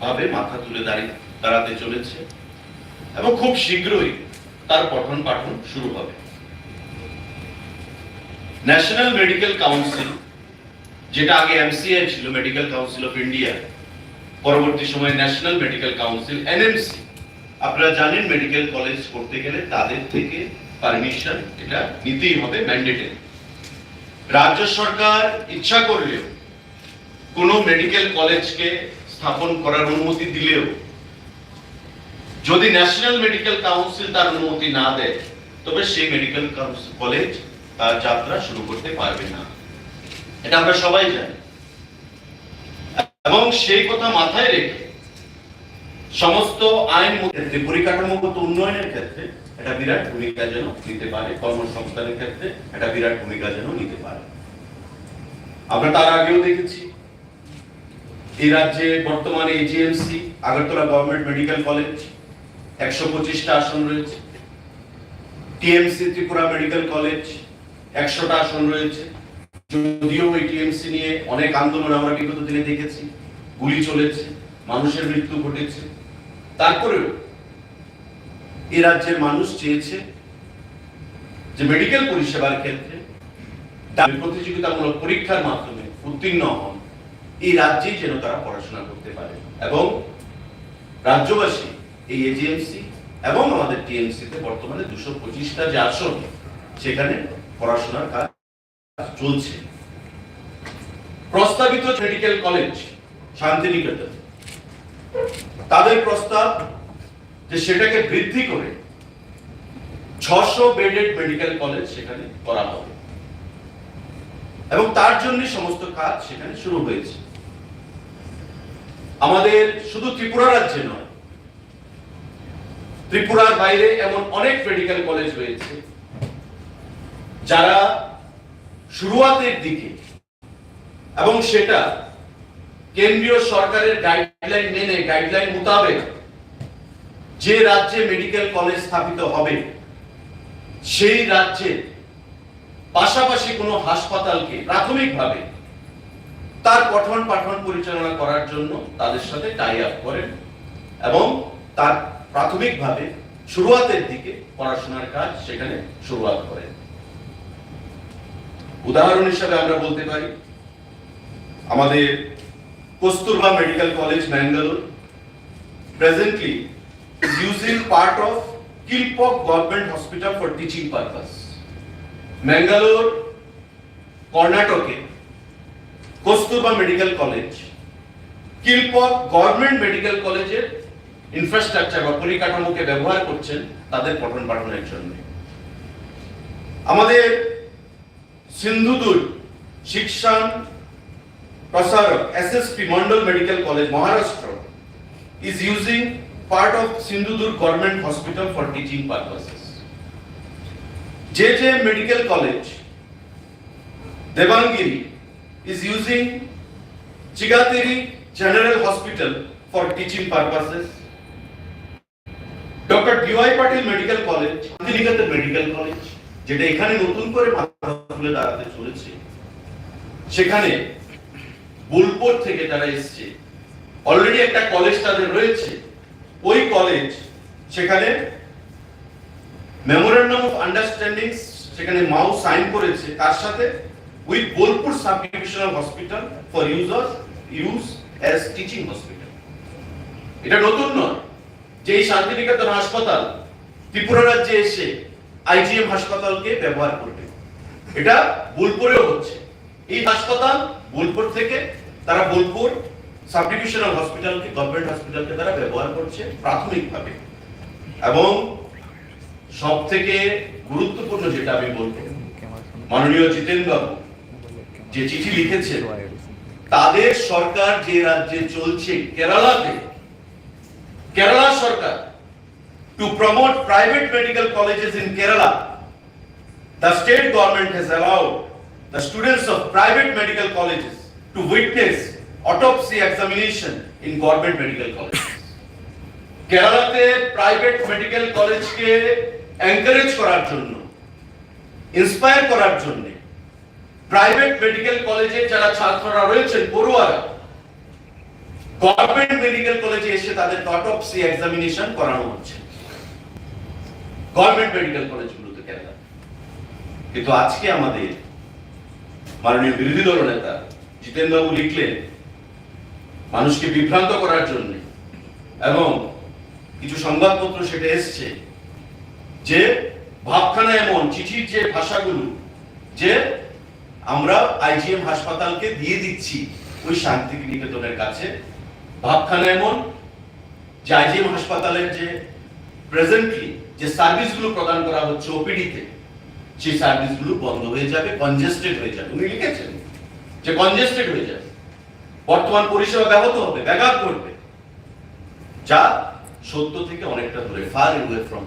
ভাবে মাথা তুলে দাঁড়িয়ে দাঁড়াতে চলেছে এবং খুব শীঘ্রই তার পঠন পাঠন শুরু হবে। ন্যাশনাল মেডিকেল কাউন্সিল যেটা আগে এমসিআই ছিল মেডিকেল কাউন্সিল অফ ইন্ডিয়া পরবর্তী সময়ে ন্যাশনাল মেডিকেল কাউন্সিল এনএমসি আপনারা জানেন মেডিকেল কলেজ করতে গেলে তাদের থেকে পারমিশন এটা নিতেই হবে ম্যান্ডেটরি রাজ্য সরকার ইচ্ছা করলেও কোনো মেডিকেল কলেজকে স্থাপন করার অনুমতি দিলেও, যদি ন্যাশনাল মেডিকেল কাউন্সিল তার অনুমতি না দেয়, তবে সেই মেডিকেল কলেজ তার যাত্রা শুরু করতে পারবে না। এটা আমরা সবাই জানি। এবং সেই কথা মাথায় রেখে সমস্ত আইন ক্ষেত্রে পরিকাঠামোগত উন্নয়নের ক্ষেত্রে একটা বিরাট ভূমিকা যেন নিতে পারে, কর্মসংস্থানের ক্ষেত্রে একটা বিরাট ভূমিকা যেন নিতে পারে। আমরা তার আগেও দেখেছি এই রাজ্যে বর্তমানে AGMC Agartala government medical college একশো পঁচিশটা আসন রয়েছে। টিএমসি ত্রিপুরা মেডিকেল কলেজ একশোটা আসন রয়েছে। যদিও এই টিএমসি নিয়ে অনেক আন্দোলন আমরা বিগত দিনে দেখেছি। গুলি চলেছে, মানুষের মৃত্যু ঘটেছে। তারপরেও এই রাজ্যের মানুষ চেয়েছে যে মেডিকেল পরিষেবার ক্ষেত্রে প্রতিযোগিতামূলক পরীক্ষার মাধ্যমে উত্তীর্ণ হন এই রাজ্যেই যেন তারা পড়াশোনা করতে পারে। এবং রাজ্যবাসী, এই এজিএমসি এবং আমাদের টিএমসি তে বর্তমানে দুশো পঁচিশটা যে আসন, সেখানে পড়াশোনার কাজ চলছে। প্রস্তাবিত মেডিকেল কলেজ, শান্তিনিকেতন। তাদের প্রস্তাব যে সেটাকে বৃদ্ধি করে ছশো বেডেড মেডিকেল কলেজ সেখানে করা হবে। এবং তার জন্য সমস্ত কাজ সেখানে শুরু হয়েছে। আমাদের শুধু ত্রিপুরা রাজ্যে নয়, ত্রিপুরার বাইরে এমন অনেক মেডিকেল কলেজ রয়েছে যারা শুরুয়াতের দিকে এবং সেটা কেন্দ্রীয় সরকারের গাইডলাইন মেনে গাইডলাইন মোতাবেক যে রাজ্যে মেডিকেল কলেজ স্থাপিত হবে, সেই রাজ্যে পাশাপাশি কোনো হাসপাতালকে প্রাথমিকভাবে তার পঠন পাঠন পরিচালনা করার জন্য তাদের সাথে টাই আপ করেন এবং তার প্রাথমিকভাবে শুরুয়াতের দিকে পড়াশোনার কাজ সেখানে শুরুয়াত করেন উদাহরণ হিসাবে আমরা বলতে পারি, আমাদের Kasturba medical college, Mangalore presently using part of Kilpok Government Hospital for teaching purpose. Mangalore, কর্ণাটকে Kasturba medical college Kilpauk government medical কলেজের ইনফ্রাস্ট্রাকচার বা পরিকাঠামোকে ব্যবহার করছেন তাদের পঠন পাঠনের জন্য আমাদের Sindhudurg Shikshan Prasarak SSP Mandal medical college Maharashtra is using part of Sindhudur Government Hospital for teaching purposes. JJ Medical College, Devangiri is using Chigatiri General Hospital for teaching purposes. Doctor DY Patil medical college Shantiniketan medical college যেটা এখানে নতুন করে মাথা তুলে দাঁড়াতে চলেছে। সেখানে বোলপুর থেকে যারা এসছে অলরেডি একটা কলেজ তাদের রয়েছে। ওই কলেজ সেখানে মেমোরেন্ডাম অফ আন্ডারস্ট্যান্ডিং সেখানে মাউ সাইন করেছে। তার সাথে Bolpur sub divisional hospital for use use as teaching hospital. এটা নতুন নয়। যে এই শান্তিনিকেতন হাসপাতাল ত্রিপুরা রাজ্যে এসে আইজিএম হাসপাতালকে ব্যবহার করবে। এটা বোলপুরেও হচ্ছে। এই হাসপাতাল বোলপুর থেকে তারা বোলপুর সাব ডিভিশনাল হসপিটালকে, গভর্নমেন্ট হসপিটালকে তারা ব্যবহার করছে প্রাথমিকভাবে। এবং সব থেকে গুরুত্বপূর্ণ যেটা আমি বলব, মাননীয় জিতেন বাবু যে চিঠি লিখেছে তাদের সরকার যে রাজ্যে চলছে কেরালাতে, কেরালা সরকার to promote private medical colleges in Kerala the state government has allowed the students of private medical colleges to witness autopsy examination in government medical college কেরালাতে private medical কলেজকে এনকারেজ করার জন্য ইন্সপায়ার করার জন্য প্রাইভেট মেডিকেল কলেজে যারা ছাত্ররা রয়েছেন, পড়ুয়ারা, গভর্নমেন্ট মেডিকেল কলেজে এসে তাদের অটোপসি এক্সামিনেশন করানো হচ্ছে। গভর্নমেন্ট মেডিকেল কলেজগুলোতে কেরালা কিন্তু আজকে আমাদের মাননীয় বিরোধী দল নেতা জিতেন বাবু লিখলেন, মানুষকে বিভ্রান্ত করার জন্য এবং কিছু সংবাদপত্র সেটা এসছে যে ভাবখানা এমন, চিঠির যে ভাষাগুলো, যে আমরা আইজিএম হাসপাতালকে দিয়ে দিচ্ছি ওই শান্তি নিকেতনের কাছে। ভাবখানা এমন যে আইজিএম হাসপাতালের যে প্রেজেন্টলি যে সার্ভিসগুলো প্রদান করা হচ্ছে ওপিডিতে সেই সার্ভিসগুলো বন্ধ হয়ে যাবে কনজেস্টেড হয়ে যাবে। উনি লিখেছেন যে কনজেস্টেড হয়ে যাবে। বর্তমান পরিষেবা ব্যাহত হবে, ব্যাঘাত ঘটবে। যা সত্য থেকে অনেকটা দূরে ফার অ্যাওয়ে ফ্রম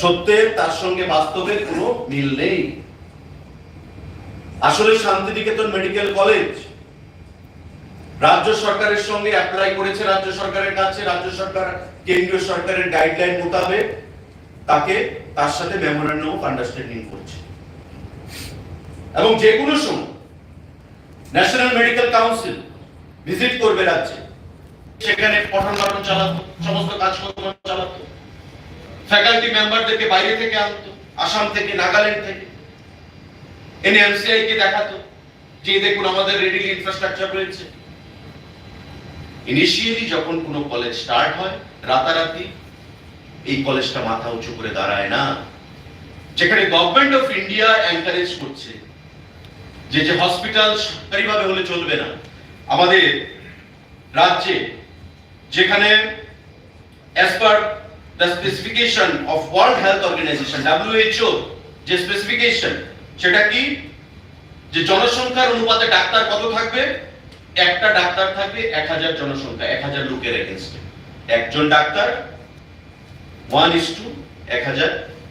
সত্যের তার সঙ্গে বাস্তবের কোনো মিল নেই। আসলে শান্তিনিকেতন মেডিকেল কলেজ রাজ্য সরকারের সঙ্গে অ্যাপ্লাই করেছে রাজ্য সরকারের কাছে, রাজ্য সরকার, কেন্দ্রীয় সরকারের গাইডলাইন মোতাবেক তাকে তার সাথে মেমোরান্ডাম অফ আন্ডারস্ট্যান্ডিং করছে। এবং যে কোনো সময় ন্যাশনাল মেডিকেল কাউন্সিল ভিজিট করবে রাজ্যে। সেখানে পঠন পাঠন চালাতো, সমস্ত কাজকর্ম চালাতো। ফ্যাকাল্টি মেম্বারদেরকে বাইরে থেকে আনতো, আসাম থেকে, নাগাল্যান্ড থেকে। এনে এমসিআই কে দেখাতো যে দেখুন আমাদের রেডিলি ইনফ্রাস্ট্রাকচার রয়েছে। ইনিশিয়ালি যখন কোনো কলেজ স্টার্ট হয়, রাতারাতি এই কলেজটা মাথা উঁচু করে দাঁড়ায় না। যেখানে গভর্নমেন্ট অফ ইন্ডিয়া এনকারেজ করছে যে যে হসপিটাল সরকারিভাবে হলে চলবে না। আমাদের রাজ্যে যেখানে as per the specification of World Health Organization WHO যে স্পেসিফিকেশন সেটা কি? যে জনসংখ্যার অনুপাতে ডাক্তার কত থাকবে? একটা ডাক্তার থাকবে এক হাজার জনসংখ্যা, এক হাজার লোকের এগেনস্টে একজন ডাক্তার ওয়ান ইস টু এক হাজার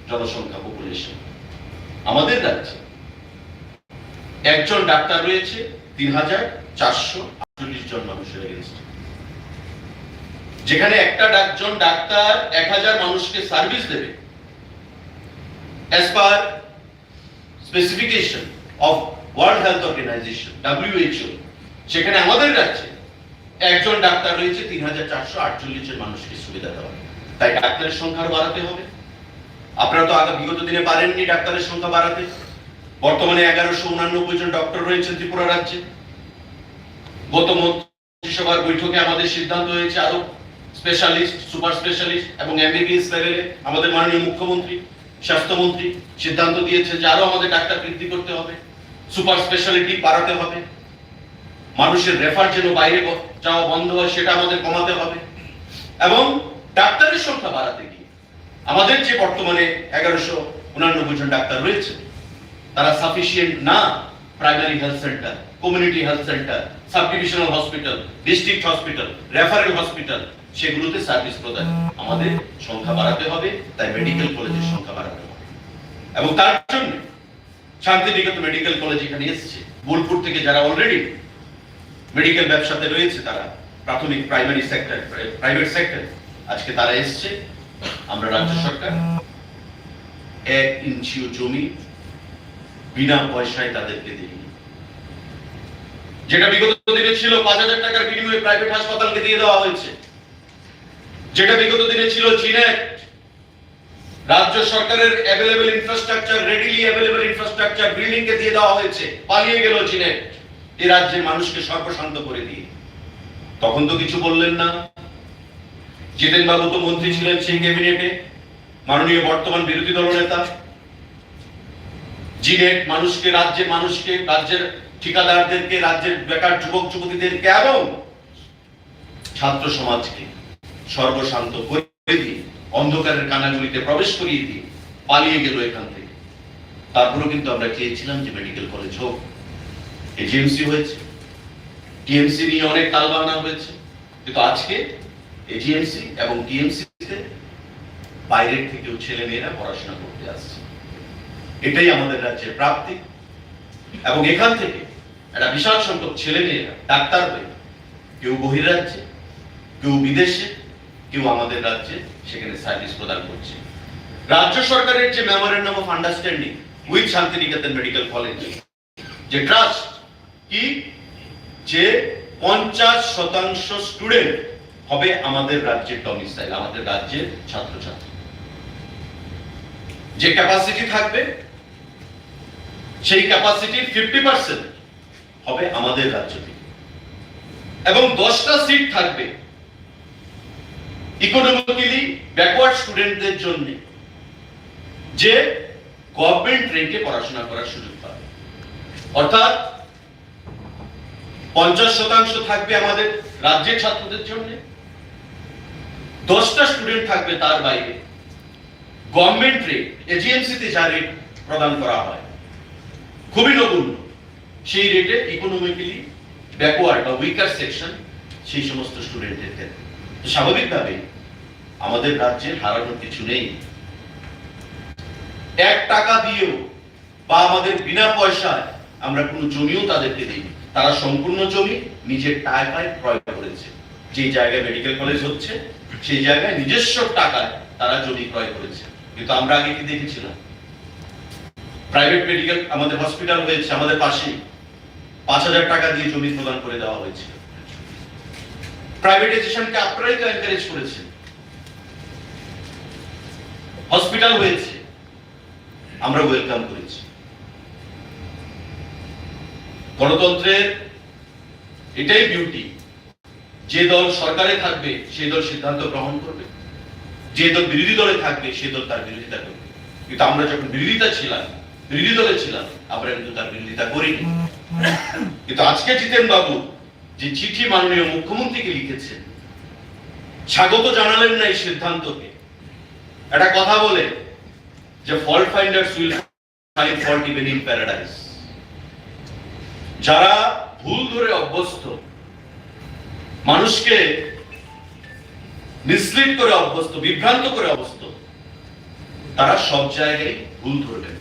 জনসংখ্যা পপুলেশন আমাদের রাজ্যে একজন ডাক্তার রয়েছে, তিন হাজার চারশো আটচল্লিশ জন মানুষের এগেনস্টে যেখানে একটা একজন ডাক্তার এক হাজার মানুষকে সার্ভিস দেবে। As per specification of World Health Organization WHO সেখানে আমাদের রাজ্যে একজন ডাক্তার রয়েছে তিন হাজার চারশো আটচল্লিশ জন মানুষকে সুবিধা দেওয়া তাই ডাক্তারের সংখ্যা বাড়াতে হবে। আপনারা তো আগে বিগত দিনে পারেননি ডাক্তারের সংখ্যা বাড়াতে। বর্তমানে এগারোশো উনানব্বই জন ডক্টর রয়েছেন ত্রিপুরা রাজ্যে। গত মন্ত্রিসভার বৈঠকে আমাদের সিদ্ধান্ত হয়েছে আরও স্পেশালিস্ট সুপার স্পেশালিস্ট এবং এমবিবিএস লেভেলে আমাদের মাননীয় মুখ্যমন্ত্রী স্বাস্থ্যমন্ত্রী সিদ্ধান্ত দিয়েছে যে আরও আমাদের ডাক্তার বৃদ্ধি করতে হবে, সুপার স্পেশালিটি বাড়াতে হবে, মানুষের রেফার যেন বাইরে যাওয়া বন্ধ হয় সেটা আমাদের কমাতে হবে, এবং ডাক্তারের সংখ্যা বাড়াতে গিয়ে আমাদের যে বর্তমানে এগারোশো উনানব্বই জন ডাক্তার রয়েছে, তারা সাফিসিয়েন্ট না primary health centre community health centre sub divisional hospital district hospital referral hospital সেগুলোতে সার্ভিস প্রদান। আমাদের সংখ্যা বাড়াতে হবে, তাই মেডিকেল কলেজের সংখ্যা বাড়াতে হবে। এবং তার জন্য শান্তিনিকেতন মেডিকেল কলেজ এখানে এসেছে। বোলপুর থেকে যারা অলরেডি মেডিকেল ব্যবসাতে রয়েছে, তারা প্রাথমিক প্রাইমারি সেক্টর প্রাইভেট সেক্টর আজকে তারা এসছে। আমরা রাজ্য সরকার এক ইঞ্চিও জমি বিনা পয়সায় তাদেরকে দিই। যেটা বিগত দিনে ছিল পাঁচ হাজার টাকার বিনিময়ে প্রাইভেট হাসপাতালকে দিয়ে দেওয়া হয়েছে। যেটা বিগত দিনে ছিল জিনেট রাজ্য সরকারের available infrastructure readily available infrastructure building কে দিয়ে দেওয়া হয়েছে, পালিয়ে গেল জিনেট এই রাজ্যের মানুষকে সর্বশান্ত করে দিয়ে। তখন তো কিছু বললেন না। জিতেন বাবু তো মন্ত্রী ছিলেন সেই ক্যাবিনেটে, মাননীয় বর্তমান বিরোধী দল নেতা। জিনেট মানুষকে, রাজ্যের মানুষকে, রাজ্যের ঠিকাদারদেরকে, রাজ্যের বেকার যুবক যুবতীদেরকে এবং ছাত্র সমাজকে সর্বশান্ত করে দিয়ে, অন্ধকারের কানাগুলিতে প্রবেশ করিয়ে দিয়ে পালিয়ে গেল এখান থেকে। তারপরেও কিন্তু আমরা চেয়েছিলাম যে মেডিকেল কলেজ হোক এজিএমসি হয়েছে, টিএমসি নিয়ে অনেক তালবাহানা হয়েছে। কিন্তু আজকে এজিএমসি এবং টিএমসিতে বাইরের থেকেও ছেলে মেয়েরা পড়াশোনা করতে আসছে। এটাই আমাদের রাজ্যের প্রাপ্তি। এবং এখান থেকে একটা বিশাল সংখ্যক ছেলে মেয়েরা ডাক্তার হয়ে কেউ বহিরাজ্যে, কেউ বিদেশে কেউ আমাদের রাজ্যে সেখানে সার্ভিস প্রদান করছে। রাজ্য সরকারের যে memorandum of understanding with Shantiniketan medical college, যে ট্রাস্ট কি? যে পঞ্চাশ শতাংশ স্টুডেন্ট হবে আমাদের রাজ্যের ডমিসাইল আমাদের রাজ্যের ছাত্রছাত্রী। যে ক্যাপাসিটি থাকবে, সেই ক্যাপাসিটি ফিফটি পার্সেন্ট হবে আমাদের রাজ্য থেকে। এবং দশটা সিট থাকবে ইকোনমিক্যালি ব্যাকওয়ার্ড স্টুডেন্টদের জন্য যে গভর্নমেন্ট রেটে পড়াশোনা করার সুযোগ পাবে। অর্থাৎ পঞ্চাশ শতাংশ থাকবে আমাদের রাজ্যের ছাত্রদের জন্য, দশটা স্টুডেন্ট থাকবে তার বাইরে। গভর্নমেন্ট রেট এজিএমসিতে যা রেট প্রদান করা হয়, খুবই নগণ্য। সেই রেটে ইকোনমিক্যালি ব্যাকওয়ার্ড বা উইকার সেকশন সেই সমস্ত স্টুডেন্টের ক্ষেত্রে। স্বাভাবিকভাবে আমাদের রাজ্যের হারানোর কিছু নেই। এক টাকা দিয়েও বা আমাদের বিনা পয়সায় আমরা কোনো জমিও তাদেরকে দিই তারা সম্পূর্ণ জমি নিজের টাকায় ক্রয় করেছে। যে জায়গায় মেডিকেল কলেজ হচ্ছে, সেই জায়গায় নিজস্ব টাকায় তারা জমি ক্রয় করেছে। কিন্তু আমরা আগে কি দেখেছিলাম? প্রাইভেট মেডিকেল আমাদের হসপিটাল হয়েছে, আমাদের পাশেই। পাঁচ হাজার টাকা দিয়ে জমি প্রদান করে দেওয়া হয়েছিল প্রাইভেটাইজেশনকে আপনারাই তো এনকারেজ করেছেন হসপিটাল হয়েছে। আমরা ওয়েলকাম করেছি। গণতন্ত্রের এটাই বিউটি যে দল সরকারে থাকবে, সেই দল সিদ্ধান্ত গ্রহণ করবে। যে দল বিরোধী দলে থাকবে সে দল তার বিরোধিতা করবে। কিন্তু আমরা যখন বিরোধিতা ছিলাম, বিরোধী দলে ছিলাম, আমরা কিন্তু তার বিরোধিতা করিনি। কিন্তু আজকে জিতেন বাবু যে চিঠি মাননীয় মুখ্যমন্ত্রীকে লিখেছেন, স্বাগত জানালেন না এই সিদ্ধান্তকে। একটা কথা বলে, যে fault finders will find fault even in paradise যারা ভুল ধরে অভ্যস্ত, মানুষকে মিসলিড করে অভ্যস্ত, বিভ্রান্ত করে অভ্যস্ত, তারা সব জায়গায় ভুল ধরবেন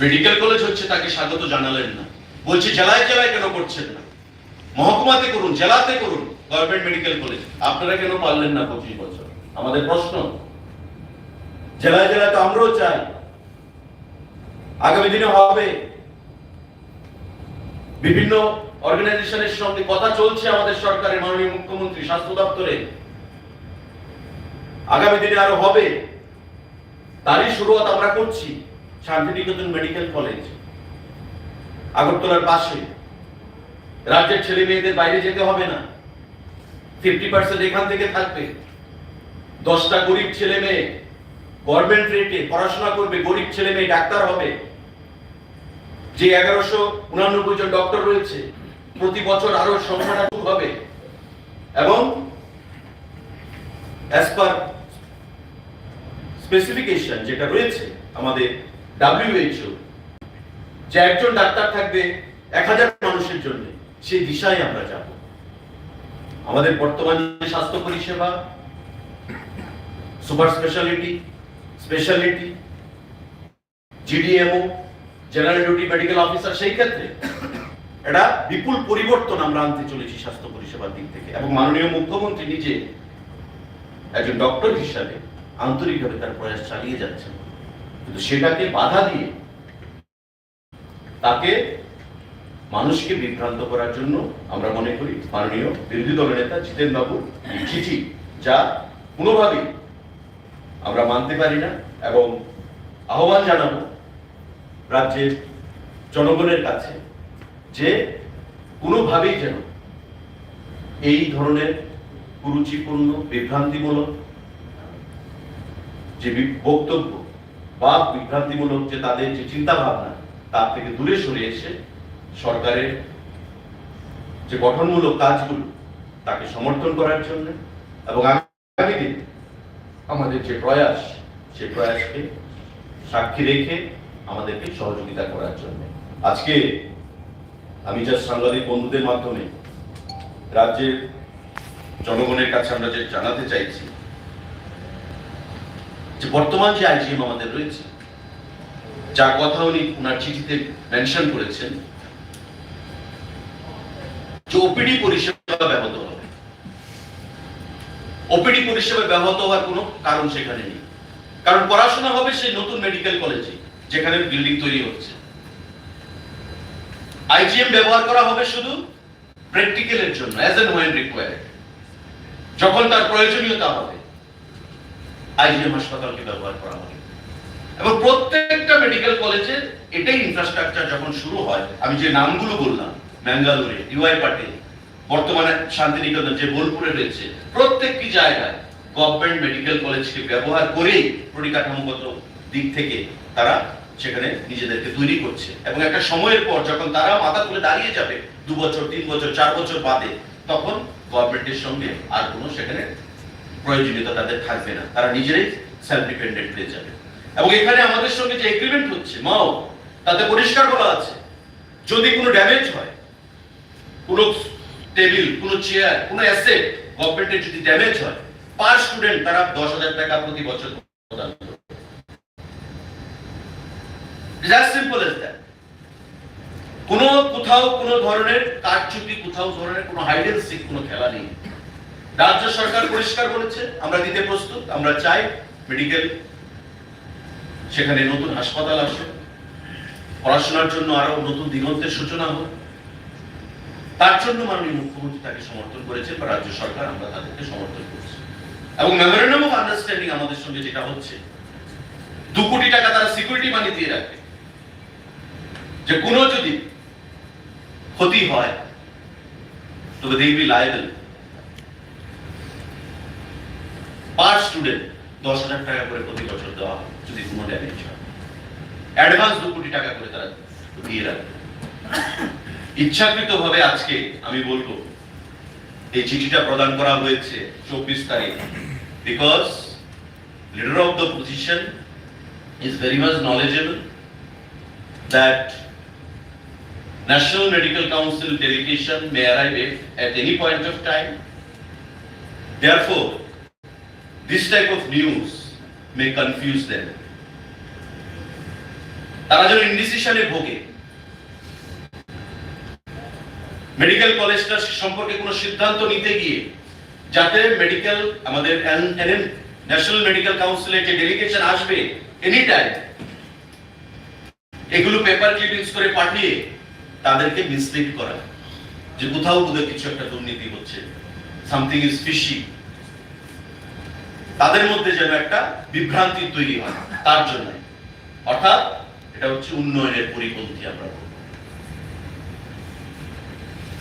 মেডিকেল কলেজ হচ্ছে তাকে স্বাগত জানালেন না। বলছে, জেলায় জেলায় কেন করছেন না? মহকুমাতে করুন, জেলাতে করুন, গভর্নমেন্ট মেডিকেল কলেজ। আপনারা কেন পারলেন না পঁচিশ বছর? আমাদের প্রশ্ন। জেলায় জেলায় তো আমরাও চাই। আগামী দিনে হবে। বিভিন্ন অর্গানাইজেশনের সঙ্গে কথা চলছে আমাদের সরকারের মাননীয় মুখ্যমন্ত্রী স্বাস্থ্য দপ্তরে। আগামী দিনে আরও হবে। তারই শুরুয়াত আমরা করছি। শান্তিনিকেতন মেডিকেল কলেজ, আগরতলার পাশে। রাজ্যের ছেলে মেয়েদের বাইরে যেতে হবে না। ফিফটি পার্সেন্ট এখান থেকে থাকবে। দশটা গরিব ছেলে মেয়ে গভর্নমেন্ট রেটে পড়াশোনা করবে, গরিব ছেলে মেয়ে ডাক্তার হবে। যে এগারোশো উনানব্বই জন ডক্টর রয়েছে, প্রতি বছর আরও সংখ্যাটা খুব হবে। এবং অ্যাজ পার স্পেসিফিকেশন যেটা রয়েছে আমাদের ডাব্লিউএইচও যে একজন ডাক্তার থাকবে এক হাজার মানুষের জন্য। সেই দিশায় আমরা যাব। আমাদের বর্তমান স্বাস্থ্য পরিষেবা, super speciality speciality GDMO general duty medical officer সেই ক্ষেত্রে এটা বিপুল পরিবর্তন আমরা আনতে চলেছি স্বাস্থ্য পরিষেবার দিক থেকে এবং মাননীয় মুখ্যমন্ত্রী নিজে একজন ডক্টর হিসাবে আন্তরিকভাবে তার প্রয়াস চালিয়ে যাচ্ছেন। কিন্তু সেটাকে বাধা দিয়ে তাকে মানুষকে বিভ্রান্ত করার জন্য আমরা মনে করি মাননীয় বিরোধী দলের নেতা জিতেন বাবু চিঠি যা কোনোভাবেই আমরা মানতে পারি না এবং আহ্বান জানাব রাজ্যের জনগণের কাছে যে কোনোভাবেই যেন এই ধরনের কুরুচিপূর্ণ, বিভ্রান্তিমূলক যে বক্তব্য বা বিভ্রান্তিমূলক যে তাদের যে চিন্তা ভাবনা তার থেকে দূরে সরে এসে সরকারের যে গঠনমূলক কাজগুলো তাকে সমর্থন করার জন্য এবং আগামী আমাদের যে প্রয়াস সে প্রয়াসকে সাক্ষী রেখে আমাদেরকে সহযোগিতা করার জন্য। আজকে আমি যা সাংবাদিক বন্ধুদের মাধ্যমে রাজ্যের জনগণের কাছে আমরা যে জানাতে চাইছি, যে বর্তমান যে আইজিএম আমাদের রয়েছে, যার কথা উনি ওনার চিঠিতে মেনশন করেছেন যে ওপিডি পরিষেবা ব্যাহত হবে। ওপিডি পরিষেবা ব্যাহত হওয়ার কোনো কারণ সেখানে নেই। কারণ পড়াশোনা হবে সেই নতুন মেডিকেল কলেজে, যেখানে বিল্ডিং তৈরি হচ্ছে। আইজিএম ব্যবহার করা হবে শুধু প্র্যাকটিক্যালের জন্য অ্যাজ এন্ড ওয়েন রিকোয়ার্ড যখন তার প্রয়োজনীয়তা হবে আইজিএম হাসপাতালকে ব্যবহার করা হবে। এবং প্রত্যেকটা মেডিকেল কলেজে এটাই ইনফ্রাস্ট্রাকচার যখন শুরু হয়, আমি যে নামগুলো বললাম ম্যাঙ্গালোরে ইউআই পাটিল বর্তমানে শান্তিনিকেতন যে বোলপুরে রয়েছে, প্রত্যেকটি জায়গায় গভর্নমেন্ট মেডিকেল কলেজকে ব্যবহার করেই পরিকাঠামোগত দিক থেকে তারা সেখানে নিজেদেরকে তৈরি করছে। এবং একটা সময়ের পর যখন তারা মাথা তুলে দাঁড়িয়ে যাবে, দু বছর, তিন বছর, চার বছর বাদে, তখন গভর্নমেন্টের সঙ্গে আর কোনো সেখানে প্রয়োজনীয়তা তাদের থাকবে না। তারা নিজেরাই সেলফ ডিপেন্ডেন্ট হয়ে যাবে। এবং এখানে আমাদের সঙ্গে যে এগ্রিমেন্ট হচ্ছে মাও তাতে পরিষ্কার বলা আছে, যদি কোনো ড্যামেজ হয় কোনো টেবিল কোনো চেয়ার কোনো অ্যাসেট গভর্নমেন্টের যদি ড্যামেজ হয় পার স্টুডেন্ট তারা দশ হাজার টাকা প্রতি বছর প্রদান কোনো কোথাও কোনো ধরনের কারচুপি, কোথাও ধরনের কোনো হাইডেন সিক কোনো খেলা নেই। রাজ্য সরকার পরিষ্কার বলেছে, আমরা দিতে প্রস্তুত, আমরা চাই মেডিকেল সেখানে নতুন হাসপাতাল আসে পড়াশোনার জন্য আরও নতুন দিগন্তের সূচনা হোক। তার জন্য মাননীয় মুখ্যমন্ত্রী তাকে সমর্থন করেছেন বা রাজ্য সরকার, আমরা তাদেরকে সমর্থন করছি। এবং মেমোরেন্ডাম অফ আন্ডারস্ট্যান্ডিং আমাদের সঙ্গে যেটা হচ্ছে, দু কোটি টাকা তারা সিকিউরিটি মানি দিয়ে রাখবে যে কোনো যদি ক্ষতি হয়, তবে they be liable per student দশ হাজার টাকা করে প্রতি বছর দেওয়া হয়, যদি কোনো ড্যামেজ হয়। অ্যাডভান্স দু কোটি টাকা করে তারা দিয়ে রাখবে ইচ্ছাকৃত ভাবে আজকে আমি বলব এই চিঠিটা প্রদান করা হয়েছে চব্বিশ তারিখ because leader of the position is very much knowledgeable that National Medical Council delegation may arrive at any point of time. Therefore, this type of news may confuse them. তারা যেন ইনডিসিশনে ভোগে মেডিকেল কলেজটা সম্পর্কে কোনো সিদ্ধান্ত নিতে গিয়ে যাতে মেডিকেল, আমাদের ন্যাশনাল মেডিকেল কাউন্সিলের যে ডেলিগেশন আসবে এনি টাইম এগুলো পেপার ক্লিপিংস করে পাঠিয়ে তাদেরকে মিসলিড করা। যে কোথাও বোধহয় কিছু একটা দুর্নীতি হচ্ছে সামথিং ইজ ফিশি তাদের মধ্যে যেন একটা বিভ্রান্তি তৈরি হয়, তার জন্য। অর্থাৎ, এটা হচ্ছে উন্নয়নের পরিপন্থী আমরা।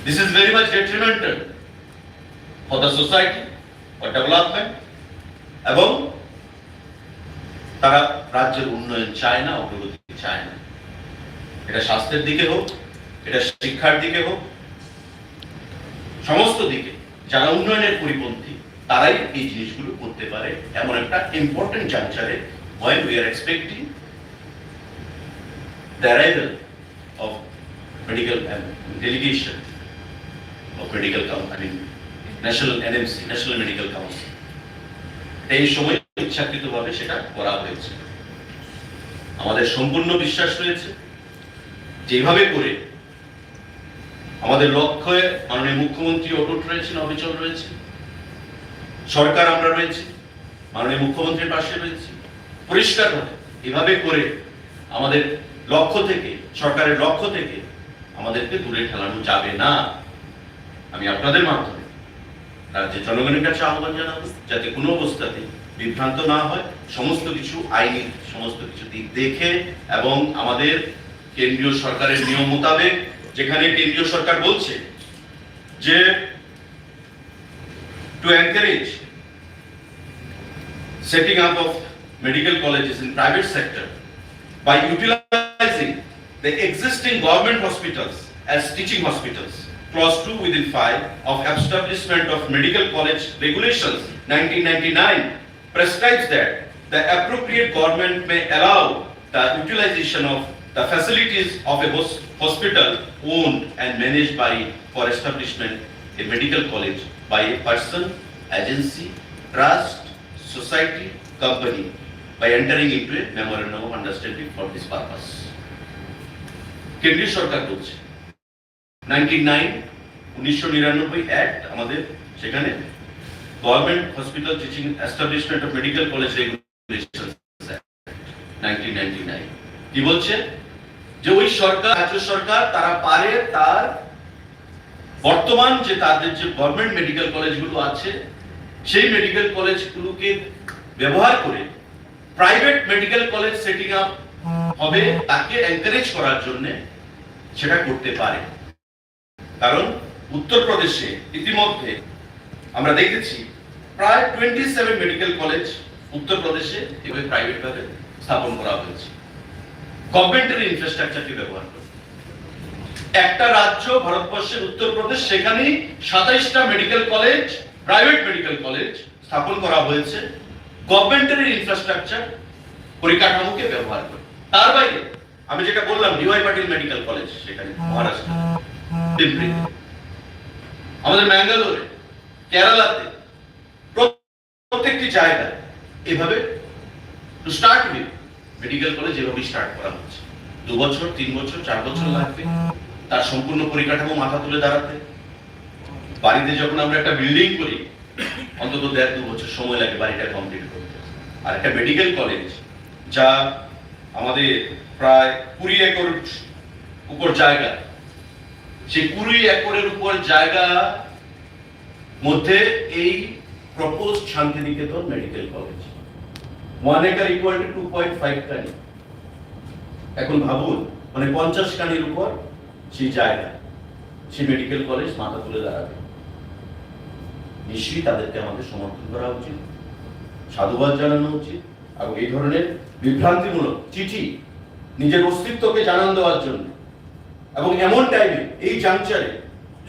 This is very much detrimental for the society, for development এবং তারা রাজ্যের উন্নয়ন চায় না অগ্রগতি চায় না এটা স্বাস্থ্যের দিকে হোক এটা শিক্ষার দিকে হোক সমস্ত দিকে যারা উন্নয়নের পরিপন্থী তারাই এই জিনিসগুলো করতে পারে এমন একটা important when we are expecting the arrival of medical um, delegation of medical coun- I mean national NMC, National Medical Council. এই সময় ইচ্ছাকৃতভাবে সেটা করা হয়েছে। আমাদের সম্পূর্ণ বিশ্বাস রয়েছে যেভাবে করে আমাদের লক্ষ্যে মাননীয় মুখ্যমন্ত্রী অটুট রয়েছেন অবিচল রয়েছে সরকার আমরা রয়েছি মাননীয় মুখ্যমন্ত্রীর পাশে রয়েছি। পরিষ্কারভাবে এভাবে করে আমাদের লক্ষ্য থেকে সরকারের লক্ষ্য থেকে আমাদেরকে দূরে ঠেলানো যাবে না। আমি আপনাদের মাধ্যমে রাজ্যের জনগণের কাছে আহ্বান জানাব, যাতে কোনো অবস্থাতে বিভ্রান্ত না হয়, সমস্ত কিছু আইনি, সমস্ত কিছু দিক দেখে এবং আমাদের কেন্দ্রীয় সরকারের নিয়ম মোতাবেক, যেখানে কেন্দ্রীয় সরকার বলছে যে to encourage setting up of medical colleges in private sector by utilizing the existing government hospitals as teaching hospitals. Clause 2 within 5 of establishment of medical college regulations 1999 prescribes that the appropriate government may allow the utilization of the facilities of a hos- hospital owned and managed by for establishment a medical college by a person, agency, trust, society, company by entering into a memorandum of understanding for this purpose. কেন্দ্রীয় সরকার বলছে আমাদের সেখানে government hospital teaching of medical college কি বলছে? যে ওই সরকার, রাজ্য সরকার, তারা পারে তার বর্তমান যে তাদের যে গভর্নমেন্ট মেডিকেল কলেজগুলো আছে, সেই মেডিকেল কলেজগুলোকে ব্যবহার করে private medical college setting up হবে, তাকে এনকারেজ করার জন্য সেটা করতে পারে। কারণ উত্তরপ্রদেশে ইতিমধ্যে আমরা দেখেছি প্রায় টোয়েন্টি সেভেন মেডিকেল কলেজ উত্তরপ্রদেশে এভাবে প্রাইভেট ভাবে স্থাপন করা হয়েছে। গভর্নমেন্টের ইনফ্রাস্ট্রাকচারকে ব্যবহার করে। একটা রাজ্য, ভারতবর্ষের উত্তরপ্রদেশ, সেখানেই সাতাইশটা medical college private medical college স্থাপন করা হয়েছে। গভর্নমেন্টের ইনফ্রাস্ট্রাকচার পরিকাঠামোকে ব্যবহার করে। তার বাইরে, আমি যেটা বললাম ডিওয়াই পাটিল মেডিকেল কলেজ সেখানে মহারাষ্ট্র আমাদের ম্যাঙ্গালোরে, কেরালাতে, প্রত্যেকটি জায়গায় এভাবে স্টার্ট উইথ মেডিকেল কলেজ এভাবে স্টার্ট করা হচ্ছে। দু বছর, তিন বছর, চার বছর লাগবে। তার সম্পূর্ণ পরিকাঠামো মাথা তুলে দাঁড়াতে। বাড়িতে যখন আমরা একটা বিল্ডিং করি, অন্তত দেড় দু বছর সময় লাগে বাড়িটা কমপ্লিট করতে। আর একটা মেডিকেল কলেজ যা আমাদের প্রায় কুড়ি একর উপর জায়গা। সেই কুড়ি একরের উপর জায়গা মধ্যে এই propose Shantiniketan medical college one acre equal to two point five কানি। এখন ভাবুন মানে পঞ্চাশ কানির উপর সেই জায়গা, সেই মেডিকেল কলেজ মাথা তুলে দাঁড়াবে। নিশ্চয়ই তাদেরকে আমাদের সমর্থন করা উচিত, সাধুবাদ জানানো উচিত, এবং এই ধরনের বিভ্রান্তিমূলক চিঠি নিজের অস্তিত্বকে জানান দেওয়ার জন্য এবং এমন টাইমে এই জাংচারে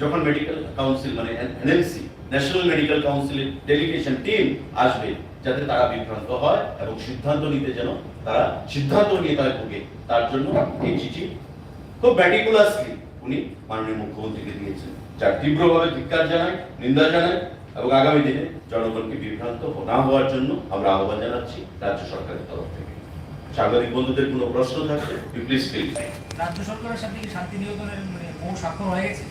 যখন মেডিকেল কাউন্সিল মানে এনএমসি ন্যাশনাল মেডিকেল কাউন্সিলের ডেলিগেশন টিম আসবে, যাতে তারা বিভ্রান্ত হয় এবং সিদ্ধান্ত নিতে যেন তারা সিদ্ধান্ত নিয়ে তারা ভোগে, তার জন্য এই চিঠি। খুব ব্যাটিকুলাসলি উনি মাননীয় মুখ্যমন্ত্রীকে দিয়েছেন যার তীব্রভাবে ধিক্কার জানায়, নিন্দা জানায় এবং আগামী দিনে জনগণকে বিভ্রান্ত না হওয়ার জন্য আমরা আহ্বান জানাচ্ছি রাজ্য সরকারের তরফ থেকে। সাংবাদিক বন্ধুদের কোনো প্রশ্ন থাকলে প্লিজ ফিল রাজ্য সরকারের সাথে কি শান্তি নিকেতনের মানে বহু স্বাক্ষর হয়ে গেছে?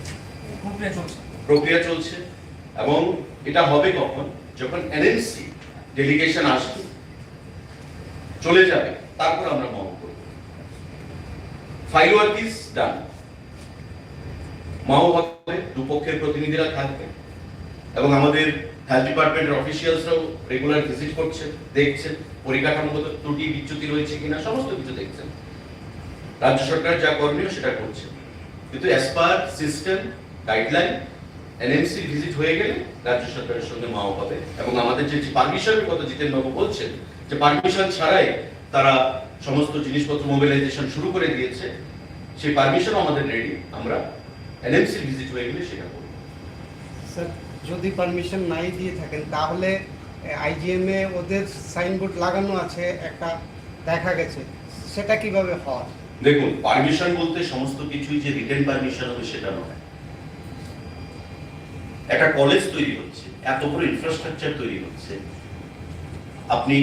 প্রক্রিয়া চলছে। প্রক্রিয়া চলছে, এবং এটা হবে কখন? যখন এনএমসি ডেলিগেশন আসবে, চলে যাবে, তারপর আমরা করব। ফাইল ওয়ার্ক ইজ ডান হবে, দুপক্ষের প্রতিনিধিরা থাকবে, এবং আমাদের হেলথ ডিপার্টমেন্টের অফিসিয়ালসরাও রেগুলার ভিজিট করছেন দেখছেন পরিকাঠামোগত ত্রুটি, বিচ্যুতি রয়েছে কিনা, সমস্ত কিছু দেখছেন। রাজ্য সরকার যা করণীয় সেটা করছে। কিন্তু as system guideline NMC visit হয়ে গেলে রাজ্য সরকারের সঙ্গে মাও হবে এবং আমাদের যে পারমিশনের কথা জিতেন বাবু বলছেন, যে পারমিশন ছাড়াই তারা সমস্ত জিনিসপত্র মোবিলাইজেশন শুরু করে দিয়েছে, সেই পারমিশন আমাদের রেডি আমরা এনএমসি ভিজিট হয়ে গেলে সেটা করব। স্যার, যদি পারমিশন নাই দিয়ে থাকেন, তাহলে আইজিএম এ ওদের সাইনবোর্ড লাগানো আছে, একটা দেখা গেছে। সেটা কীভাবে হয়? দেখুন পারমিশন বলতে সমস্ত কিছুই যে রিটেন পারমিশন হবে সেটা নয়। একটা কলেজ তৈরি হচ্ছে, এত বড় ইনফ্রাস্ট্রাকচার তৈরি হচ্ছে। আপনি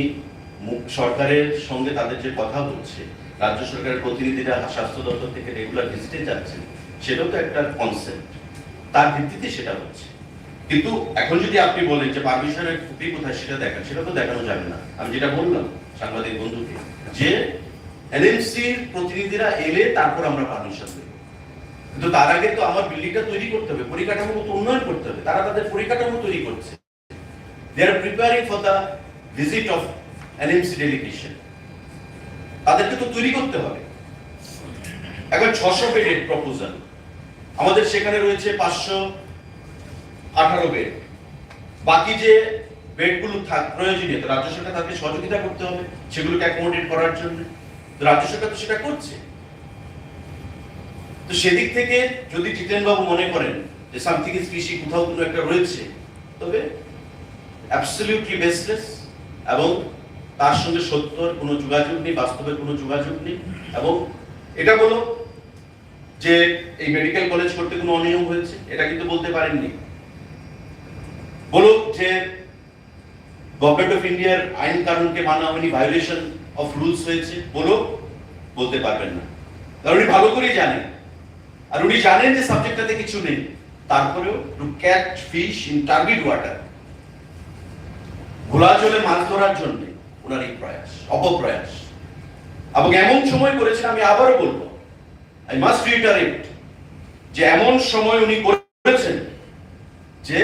সরকারের সঙ্গে তাদের যে কথা হচ্ছে রাজ্য সরকারের প্রতিনিধিরা স্বাস্থ্য দপ্তর থেকে রেগুলার ভিজিটে যাচ্ছেন, সেটাও তো একটা কনসেপ্ট তার ভিত্তিতে সেটা হচ্ছে। কিন্তু এখন যদি আপনি বলেন যে পারমিশনের কপি কোথায় সেটা দেখান সেটা তো দেখানো যাবে না। আমি যেটা বললাম, সাংবাদিক বন্ধুকে, যে এনএমসির প্রতিনিধিরা এলে তারপর আমরা পারমিশন দেব। কিন্তু তার আগে তো আমার বিল্ডিংটা তৈরি করতে হবে, পরিকাঠামো তো উন্নয়ন করতে হবে। তারা তাদের পরিকাঠামো তৈরি করছে। They are preparing for the visit of NMC delegation তাদেরকে তো তৈরি করতে হবে। এখন ছশো বেডের প্রপোজাল আমাদের সেখানে রয়েছে পাঁচশো আঠারো বেড। বাকি যে বেডগুলো থাক, প্রয়োজনীয় রাজ্য সরকার তাদেরকে সহযোগিতা করতে হবে, সেগুলোকে অ্যাকোমোডেট করার জন্য। রাজ্য সরকার তো সেটা করছে। তো সেদিক থেকে যদি জিতেন বাবু মনে করেন যে সামথিং ইজ কোথাও কোনো একটা রয়েছে, তবে অ্যাবসলিউটলি বেসলেস এবং তার সঙ্গে সত্যর কোনো যোগাযোগ নেই, বাস্তবের কোনো যোগাযোগ নেই এবং এটা বলো যে এই মেডিকেল কলেজ করতে কোনো অনিয়ম হয়েছে? এটা কিন্তু বলতে পারেননি। বলুক যে গভর্নমেন্ট অফ ইন্ডিয়ার আইন কানুনকে মানা হয়নি ভায়োলেশন অফ রুলস হয়েছে বলুক বলতে পারবেন না। কারণ উনি ভালো করেই জানেন। আর উনি জানেন যে সাবজেক্টটাতে কিছু নেই। তারপরেও to catch fish in target water ঘোলা জলে মাছ ধরার জন্য ওনার এই প্রয়াস, অপপ্রয়াস। এবং এমন সময় করেছেন, আমি আবারও বলব আই মাস্ট রিটারেট যে এমন সময় উনি করেছেন যে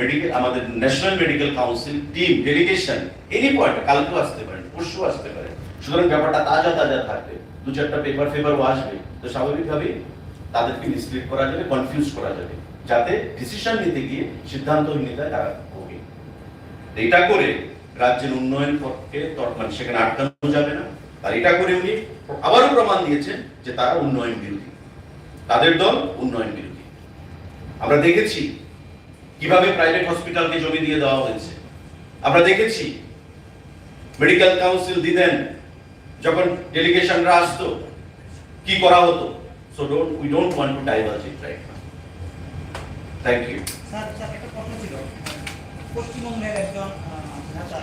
মেডিকেল আমাদের national medical council team delegation any point কালকেও আসতে পারেন পরশু আসতে পারে সুতরাং ব্যাপারটা তাজা তাজা থাকবে। দু চারটা পেপার ফেপারও আসবে। তো স্বাভাবিকভাবেই তাদেরকে মিসলিড করা যাবে কনফিউজ করা যাবে, যাতে ডিসিশন নিতে গিয়ে সিদ্ধান্তহীনতায় তারা ভোগে। এটা করে রাজ্যের উন্নয়ন তর- মানে সেখানে আটকানো যাবে না। আর এটা করে উনি আবারও প্রমাণ দিয়েছেন যে তারা উন্নয়ন বিরোধী। তাদের দল উন্নয়ন বিরোধী। আমরা দেখেছি কীভাবে প্রাইভেট হসপিটালকে জমি দিয়ে দেওয়া হয়েছে। আমরা দেখেছি মেডিকেল কাউন্সিল দিতেন যখন ডেলিগেশনরা আসতো, কি করা হতো? So don't we don't want to diverge it right thank you sir sir, একটা প্রশ্ন ছিল। পশ্চিমবঙ্গের একজন নেতা